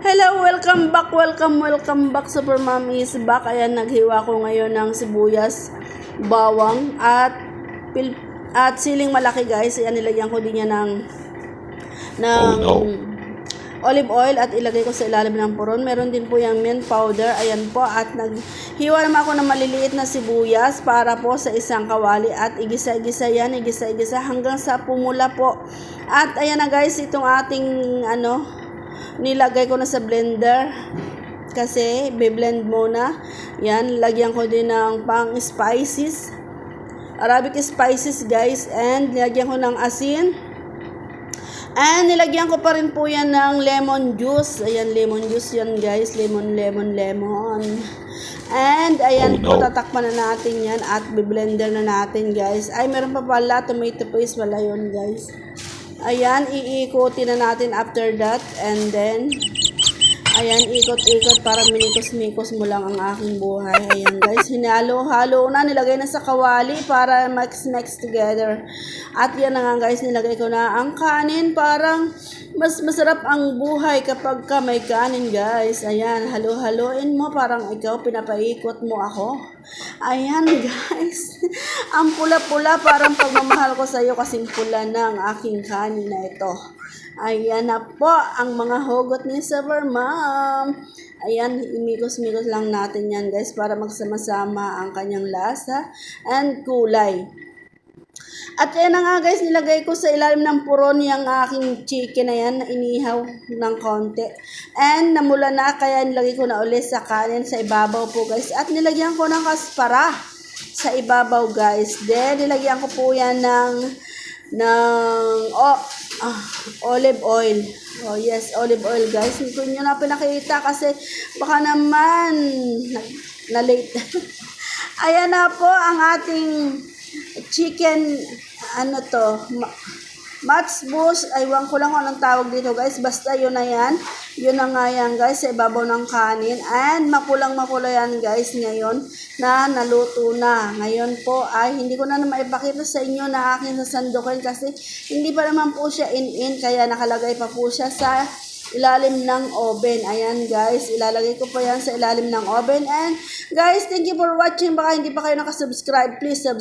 Hello, welcome back, welcome, welcome back. Super Mommy is back. Ayan, naghiwa ko ngayon ng sibuyas, bawang, at pil at siling malaki guys. Ayan, nilagyan ko din yan ng ng Oh, olive oil at ilagay ko sa ilalim ng puron. Meron din po yung mint powder. Ayan po. At naghiwa naman ako ng maliliit na sibuyas para po sa isang kawali. At igisa-igisa yan, igisa-igisa hanggang sa pumula po. At ayan na guys, itong ating ano, nilagay ko na sa blender. Kasi, be-blend muna. Yan, lagyan ko din ng pang spices. Arabic spices guys. And nilagyan ko ng asin. And nilagyan ko pa rin po yan ng lemon juice. Ayan, lemon juice yan guys. Lemon, lemon, lemon. And ayan Oh, po, no. tatakpan na natin yan at biblender na natin guys. Ay, meron pa pala, tomato paste wala yun guys. Ayan, iikutin na natin after that. And then, ayan, ikot-ikot para minikos-mikos mo lang ang aking buhay. Ayan guys, hinalo-halo na, nilagay na sa kawali para mix-mix together. At yan na nga guys, nilagay ko na ang kanin. Parang mas masarap ang buhay kapag ka may kanin guys. Ayan, halo-haloin mo. Parang ikaw, pinapaikot mo ako. Ayan guys, ang pula-pula parang pagmamahal ko sa iyo kasing pula ng aking kanin na ito. Ayan na po ang mga hugot ni Super Mom. Ayan, imikos-mikos lang natin yan guys para magsama-sama ang kanyang lasa and kulay. At yan na nga guys, nilagay ko sa ilalim ng puron yung aking chicken na yan, na inihaw ng konti. And namula na, kaya nilagay ko na ulit sa kanin sa ibabaw po guys. At nilagyan ko ng kaspara sa ibabaw guys. Then nilagyan ko po yan ng, ng oh, ah, olive oil. Oh yes, olive oil guys. Hindi ko nyo na pinakita kasi baka naman na, na. Ayan na po ang ating chicken, ano to, ma- match bush, aywan ko lang kung anong tawag dito guys, basta yun na yan, yun na nga yan guys, sa ibabaw ng kanin, and mapulang mapula yan guys ngayon, na naluto na, ngayon po ay hindi ko na na maipakita sa inyo na aking sasandukin kasi hindi pa naman po siya in-in, kaya nakalagay pa po siya sa ilalim ng oven. Ayan guys, ilalagay ko pa yan sa ilalim ng oven. And guys, thank you for watching. Baka hindi pa kayo nakasubscribe, please subscribe.